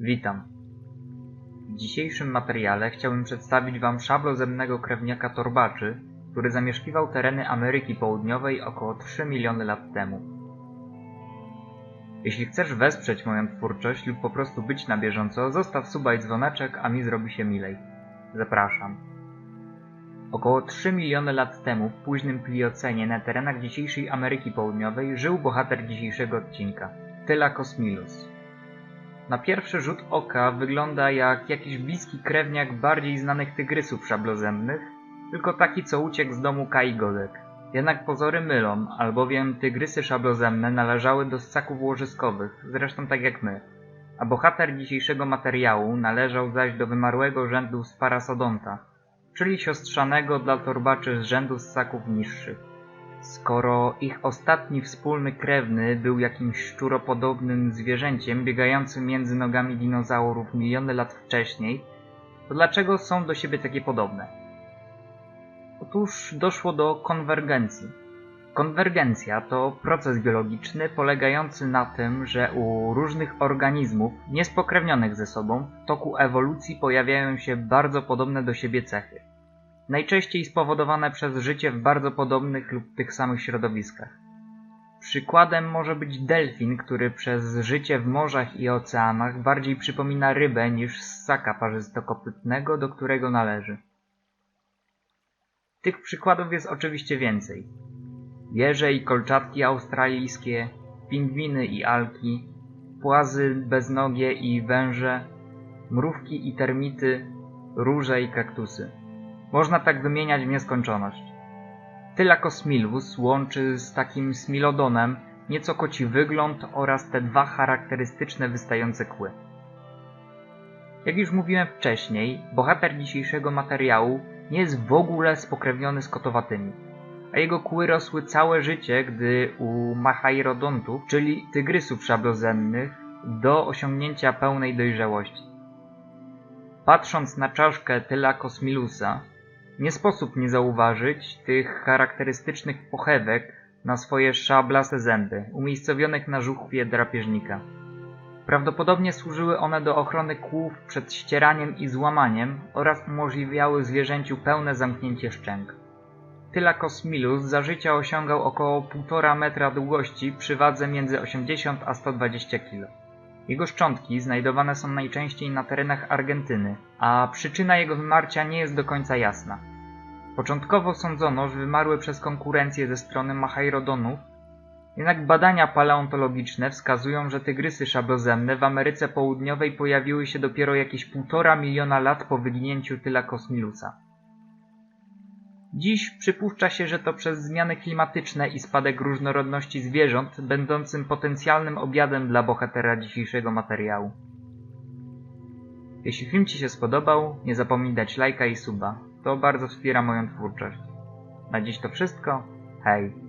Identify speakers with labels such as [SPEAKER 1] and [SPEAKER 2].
[SPEAKER 1] Witam. W dzisiejszym materiale chciałbym przedstawić Wam szablozemnego krewniaka torbaczy, który zamieszkiwał tereny Ameryki Południowej około 3 miliony lat temu. Jeśli chcesz wesprzeć moją twórczość lub po prostu być na bieżąco, zostaw suba i dzwoneczek, a mi zrobi się milej. Zapraszam. Około 3 miliony lat temu, w późnym Pliocenie, na terenach dzisiejszej Ameryki Południowej, żył bohater dzisiejszego odcinka, Tylakos Milus. Na pierwszy rzut oka wygląda jak jakiś bliski krewniak bardziej znanych tygrysów szablozębnych, tylko taki co uciekł z domu Kai Godek. Jednak pozory mylą, albowiem tygrysy szablozemne należały do ssaków łożyskowych, zresztą tak jak my. A bohater dzisiejszego materiału należał zaś do wymarłego rzędu Sparasodonta, czyli siostrzanego dla torbaczy z rzędu ssaków niższych. Skoro ich ostatni wspólny krewny był jakimś szczuropodobnym zwierzęciem biegającym między nogami dinozaurów miliony lat wcześniej, to dlaczego są do siebie takie podobne? Otóż doszło do konwergencji. Konwergencja to proces biologiczny polegający na tym, że u różnych organizmów niespokrewnionych ze sobą w toku ewolucji pojawiają się bardzo podobne do siebie cechy najczęściej spowodowane przez życie w bardzo podobnych lub tych samych środowiskach. Przykładem może być delfin, który przez życie w morzach i oceanach bardziej przypomina rybę niż ssaka parzystokopytnego, do którego należy. Tych przykładów jest oczywiście więcej. Wieże i kolczatki australijskie, pingwiny i alki, płazy beznogie i węże, mrówki i termity, róże i kaktusy. Można tak wymieniać w nieskończoność. Tylakosmilus łączy z takim smilodonem nieco koci wygląd oraz te dwa charakterystyczne wystające kły. Jak już mówiłem wcześniej, bohater dzisiejszego materiału nie jest w ogóle spokrewniony z kotowatymi, a jego kły rosły całe życie, gdy u machairodontów, czyli tygrysów szablozemnych, do osiągnięcia pełnej dojrzałości. Patrząc na czaszkę Tylakosmilusa, nie sposób nie zauważyć tych charakterystycznych pochewek na swoje szablaste zęby, umiejscowionych na żuchwie drapieżnika. Prawdopodobnie służyły one do ochrony kłów przed ścieraniem i złamaniem oraz umożliwiały zwierzęciu pełne zamknięcie szczęk. Tylakosmilus za życia osiągał około 1,5 metra długości przy wadze między 80 a 120 kg. Jego szczątki znajdowane są najczęściej na terenach Argentyny, a przyczyna jego wymarcia nie jest do końca jasna. Początkowo sądzono, że wymarły przez konkurencję ze strony Machairodonów, jednak badania paleontologiczne wskazują, że tygrysy szablozemne w Ameryce Południowej pojawiły się dopiero jakieś półtora miliona lat po wyginięciu Tylakosmilusa. Dziś przypuszcza się, że to przez zmiany klimatyczne i spadek różnorodności zwierząt, będącym potencjalnym obiadem dla bohatera dzisiejszego materiału. Jeśli film Ci się spodobał, nie zapomnij dać lajka i suba. To bardzo wspiera moją twórczość. Na dziś to wszystko. Hej!